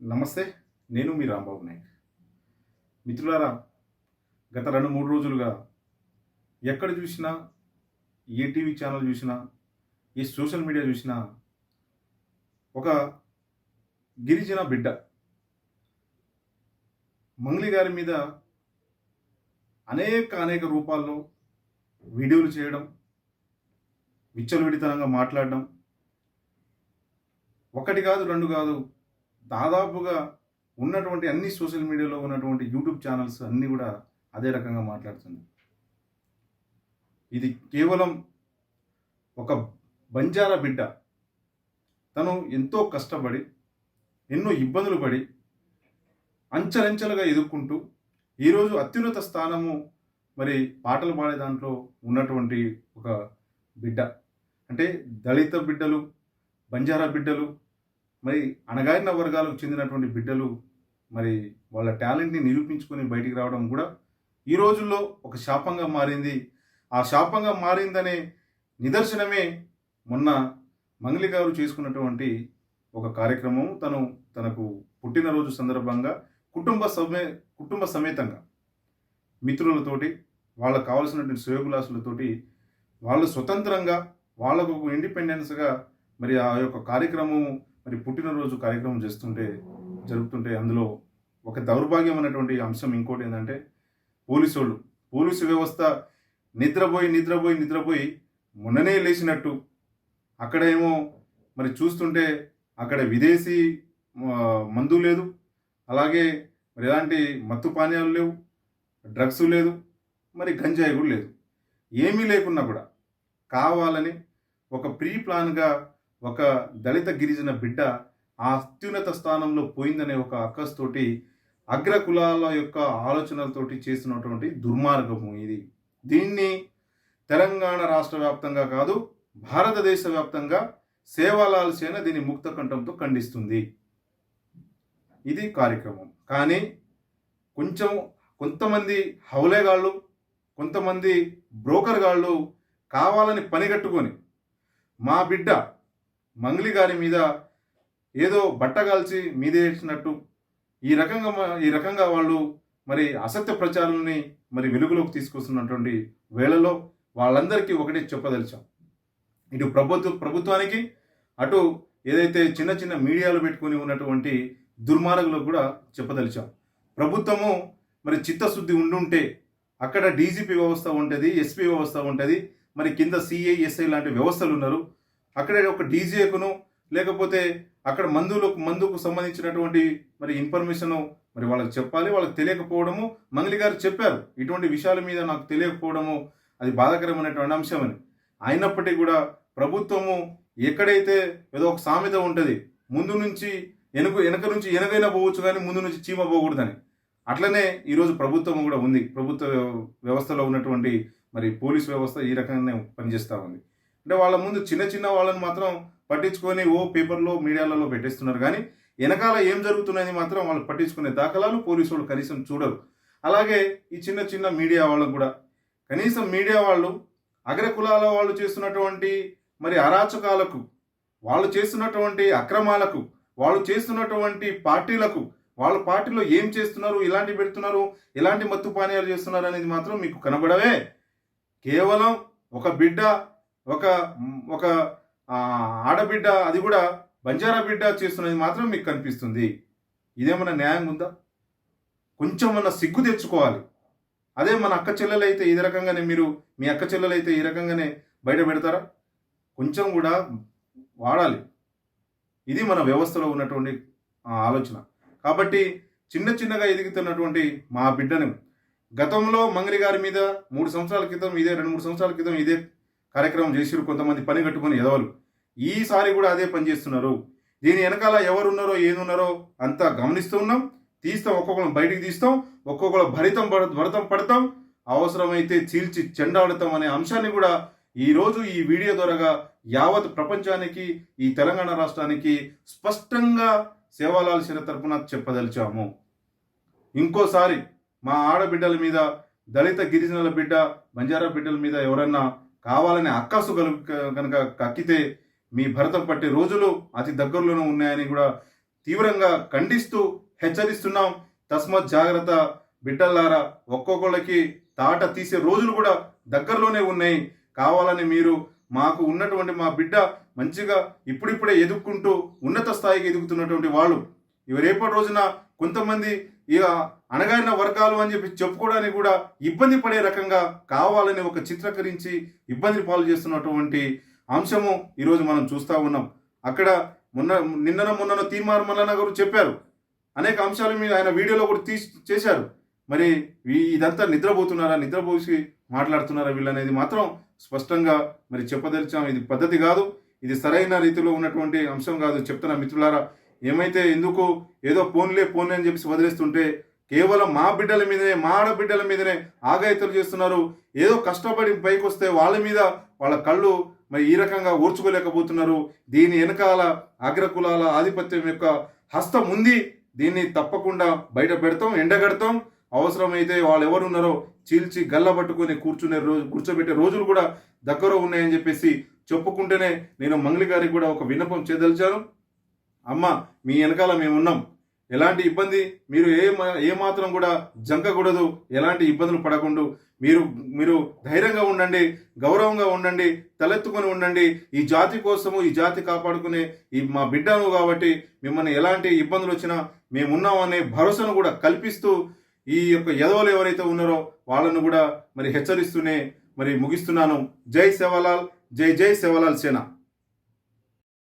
నమస్తే నేను మీ రాంబాబు నాయక్. మిత్రులారా గత రెండు మూడు రోజులుగా ఎక్కడ చూసినా ఏ టీవీ ఛానల్ చూసినా ఏ సోషల్ మీడియా చూసినా ఒక గిరిజన బిడ్డ మంగ్లీ గారి మీద అనేక అనేక రూపాల్లో వీడియోలు చేయడం విచ్చలవిడితనంగా మాట్లాడడం ఒకటి కాదు రెండు కాదు దాదాపుగా ఉన్నటువంటి అన్ని సోషల్ మీడియాలో ఉన్నటువంటి యూట్యూబ్ ఛానల్స్ అన్నీ కూడా అదే రకంగా మాట్లాడుతుంది. ఇది కేవలం ఒక బంజారా బిడ్డ తను ఎంతో కష్టపడి ఎన్నో ఇబ్బందులు పడి అంచెలంచెలుగా ఎదుర్కొంటూ ఈరోజు అత్యున్నత స్థానము మరి పాటలు పాడే దాంట్లో ఉన్నటువంటి ఒక బిడ్డ. అంటే దళిత బిడ్డలు బంజారా బిడ్డలు మరి అణగారిన వర్గాలకు చెందినటువంటి బిడ్డలు మరి వాళ్ళ టాలెంట్ని నిరూపించుకొని బయటికి రావడం కూడా ఈ రోజుల్లో ఒక శాపంగా మారింది. ఆ శాపంగా మారిందనే నిదర్శనమే మొన్న మంగళి గారు చేసుకున్నటువంటి ఒక కార్యక్రమం. తను తనకు పుట్టినరోజు సందర్భంగా కుటుంబ సమే కుటుంబ సమేతంగా మిత్రులతోటి వాళ్ళకు కావాల్సినటువంటి శ్రేయోగులాసులతోటి వాళ్ళు స్వతంత్రంగా వాళ్ళకు ఒక ఇండిపెండెన్స్గా మరి ఆ యొక్క కార్యక్రమం మరి పుట్టినరోజు కార్యక్రమం చేస్తుంటే జరుపుతుంటే అందులో ఒక దౌర్భాగ్యం అనేటువంటి అంశం ఇంకోటి ఏంటంటే పోలీసు వాళ్ళు పోలీసు వ్యవస్థ నిద్రపోయి నిద్రపోయి నిద్రపోయి మొన్ననే లేచినట్టు. అక్కడేమో మరి చూస్తుంటే అక్కడ విదేశీ మందు లేదు. అలాగే మరి ఎలాంటి మత్తు పానీయాలు లేవు. డ్రగ్స్ లేదు. మరి గంజాయి కూడా లేదు. ఏమీ లేకున్నా కూడా కావాలని ఒక ప్రీ ప్లాన్గా ఒక దళిత గిరిజన బిడ్డ ఆ అత్యున్నత స్థానంలో పోయిందనే ఒక అక్కస్తోటి అగ్ర కులాల యొక్క ఆలోచనలతోటి చేసినటువంటి దుర్మార్గము ఇది. దీన్ని తెలంగాణ రాష్ట్ర వ్యాప్తంగా కాదు భారతదేశ వ్యాప్తంగా సేవాలాల్ సేన దీని ముక్త కంఠంతో ఖండిస్తుంది. ఇది కార్యక్రమం. కానీ కొంచెం కొంతమంది హౌలేగాళ్ళు కొంతమంది బ్రోకర్ గాళ్ళు కావాలని పనిగట్టుకొని మా బిడ్డ మంగ్లీ గారి మీద ఏదో బట్టగాల్చి మీదేసినట్టు ఈ రకంగా ఈ రకంగా వాళ్ళు మరి అసత్య ప్రచారాలని మరి వెలుగులోకి తీసుకొస్తున్నటువంటి వేళలో వాళ్ళందరికీ ఒకటే చెప్పదలిచాం. ఇటు ప్రభుత్వ ప్రభుత్వానికి అటు ఏదైతే చిన్న చిన్న మీడియాలు పెట్టుకొని ఉన్నటువంటి దుర్మార్గులకు కూడా చెప్పదలిచాం. ప్రభుత్వము మరి చిత్తశుద్ధి ఉండుంటే అక్కడ డీజీపీ వ్యవస్థ ఉంటుంది ఎస్పీ వ్యవస్థ ఉంటుంది మరి కింద సిఐఎస్ఐ లాంటి వ్యవస్థలు ఉన్నారు. అక్కడ ఒక డీజేకును లేకపోతే అక్కడ మందులకు మందుకు సంబంధించినటువంటి మరి ఇన్ఫర్మేషన్ మరి వాళ్ళకి చెప్పాలి వాళ్ళకి తెలియకపోవడము. మంగ్లి గారు చెప్పారు ఇటువంటి విషయాల మీద నాకు తెలియకపోవడము అది బాధాకరమైనటువంటి అంశం అని. అయినప్పటికీ కూడా ప్రభుత్వము ఎక్కడైతే ఏదో ఒక సామెత ఉంటుంది ముందు నుంచి వెనుక వెనక నుంచి వెనకైనా పోవచ్చు కానీ ముందు నుంచి చీమ పోకూడదని. అట్లనే ఈరోజు ప్రభుత్వం కూడా ఉంది. ప్రభుత్వ వ్యవస్థలో ఉన్నటువంటి మరి పోలీస్ వ్యవస్థ ఈ రకంగానే పనిచేస్తూ ఉంది. అంటే వాళ్ళ ముందు చిన్న చిన్న వాళ్ళని మాత్రం పట్టించుకొని ఓ పేపర్లో మీడియాలలో పెట్టేస్తున్నారు. కానీ వెనకాల ఏం జరుగుతున్నది మాత్రం వాళ్ళు పట్టించుకునే దాఖలాలు పోలీసు వాళ్ళు కనీసం చూడరు. అలాగే ఈ చిన్న చిన్న మీడియా వాళ్ళకు కూడా. కనీసం మీడియా వాళ్ళు అగ్ర కులాల వాళ్ళు చేస్తున్నటువంటి మరి అరాచకాలకు వాళ్ళు చేస్తున్నటువంటి అక్రమాలకు వాళ్ళు చేస్తున్నటువంటి పార్టీలకు వాళ్ళ పార్టీలో ఏం చేస్తున్నారు ఇలాంటి పెడుతున్నారు ఎలాంటి మత్తు పానీయాలు చేస్తున్నారు అనేది మాత్రం మీకు కనబడవే. కేవలం ఒక బిడ్డ ఒక ఒక ఆడబిడ్డ అది కూడా బంజారా బిడ్డ చేస్తున్నది మాత్రం మీకు కనిపిస్తుంది. ఇదేమన్నా న్యాయం ఉందా? కొంచెం మన సిగ్గు తెచ్చుకోవాలి. అదే మన అక్క చెల్లెలైతే ఈ రకంగానే మీరు మీ అక్క చెల్లెలైతే ఈ రకంగానే బయట పెడతారా? కొంచెం కూడా వాడాలి. ఇది మన వ్యవస్థలో ఉన్నటువంటి ఆలోచన. కాబట్టి చిన్న చిన్నగా ఎదుగుతున్నటువంటి మా బిడ్డను గతంలో మంగలి గారి మీద మూడు సంవత్సరాల క్రితం ఇదే రెండు మూడు సంవత్సరాల క్రితం ఇదే కార్యక్రమం చేసిరు కొంతమంది పని కట్టుకొని ఎదవలు ఈసారి కూడా అదే పని చేస్తున్నారు. దీని వెనకాల ఎవరున్నారో ఏదున్నారో అంతా గమనిస్తూ ఉన్నాం. తీస్తాం ఒక్కొక్కరు బయటికి తీస్తాం ఒక్కొక్కరు భరితం పడ భరతం పడతాం. అవసరమైతే చీల్చి చెండాడుతాం అనే అంశాన్ని కూడా ఈరోజు ఈ వీడియో ద్వారా యావత్ ప్రపంచానికి ఈ తెలంగాణ రాష్ట్రానికి స్పష్టంగా సేవాలాల్ శిర తరపున చెప్పదలిచాము. ఇంకోసారి మా ఆడబిడ్డల మీద దళిత గిరిజనుల బిడ్డ బంజారా బిడ్డల మీద ఎవరన్నా కావాలని అక్కసు కలు కనుక కక్కితే మీ భరతం పట్టే రోజులు అతి దగ్గరలోనే ఉన్నాయని కూడా తీవ్రంగా ఖండిస్తూ హెచ్చరిస్తున్నాం. తస్మత్ జాగ్రత్త బిడ్డలారా ఒక్కొక్కళ్ళకి తాట తీసే రోజులు కూడా దగ్గరలోనే ఉన్నాయి. కావాలని మీరు మాకు ఉన్నటువంటి మా బిడ్డ మంచిగా ఇప్పుడిప్పుడే ఎదుక్కుంటూ ఉన్నత స్థాయికి ఎదుగుతున్నటువంటి వాళ్ళు. ఇవి రేపటి రోజున కొంతమంది ఇక అణగారిన వర్గాలు అని చెప్పి చెప్పుకోవడానికి కూడా ఇబ్బంది పడే రకంగా కావాలని ఒక చిత్రీకరించి ఇబ్బంది పాలు చేస్తున్నటువంటి అంశము ఈరోజు మనం చూస్తూ ఉన్నాం. అక్కడ మొన్న నిన్నన మొన్న తీర్మార్ మల్లన్న గారు చెప్పారు. అనేక అంశాల మీద ఆయన వీడియోలో కూడా తీసి చేశారు. మరి ఇదంతా నిద్రపోతున్నారా నిద్రపోసి మాట్లాడుతున్నారా వీళ్ళనేది మాత్రం స్పష్టంగా మరి చెప్పదలిచాం. ఇది పద్ధతి కాదు. ఇది సరైన రీతిలో ఉన్నటువంటి అంశం కాదు. చెప్తున్నా మిత్రులారా ఏమైతే ఎందుకు ఏదో ఫోన్లే ఫోన్లే అని చెప్పేసి వదిలేస్తుంటే కేవలం మా బిడ్డల మీదనే మా ఆడబిడ్డల మీదనే ఆగాయితలు చేస్తున్నారు. ఏదో కష్టపడి పైకి వస్తే వాళ్ళ మీద వాళ్ళ కళ్ళు మరి ఈ రకంగా ఓర్చుకోలేకపోతున్నారు దీని వెనకాల అగ్రకులాల ఆధిపత్యం యొక్క హస్తం ఉంది. దీన్ని తప్పకుండా బయట పెడతాం ఎండగడతాం. అవసరమైతే వాళ్ళు ఎవరున్నారో చీల్చి గల్ల పట్టుకొని కూర్చునే రోజు కూర్చోబెట్టే రోజులు కూడా దగ్గర ఉన్నాయని చెప్పేసి చెప్పుకుంటేనే నేను మంగళి గారికి కూడా ఒక విన్నపం చేయదలిచాను. అమ్మ మీ వెనకాల మేము ఉన్నాం ఎలాంటి ఇబ్బంది? మీరు ఏ మా- ఏ మాత్రం కూడా జంకకూడదు. ఎలాంటి ఇబ్బందులు పడకుండా. మీరు మీరు ధైర్యంగా ఉండండి గౌరవంగా ఉండండి తలెత్తుకొని ఉండండి. ఈ జాతి కోసము ఈ జాతి కాపాడుకునే ఈ మా బిడ్డను కాబట్టి మిమ్మల్ని ఎలాంటి ఇబ్బందులు వచ్చినా మేమున్నామనే భరోసాను కూడా కల్పిస్తూ ఈ యొక్క యదవులు ఎవరైతే ఉన్నారో వాళ్ళను కూడా మరి హెచ్చరిస్తూనే మరి ముగిస్తున్నాను. జై సేవలాల్ జై జై సేవలాల్ సేన.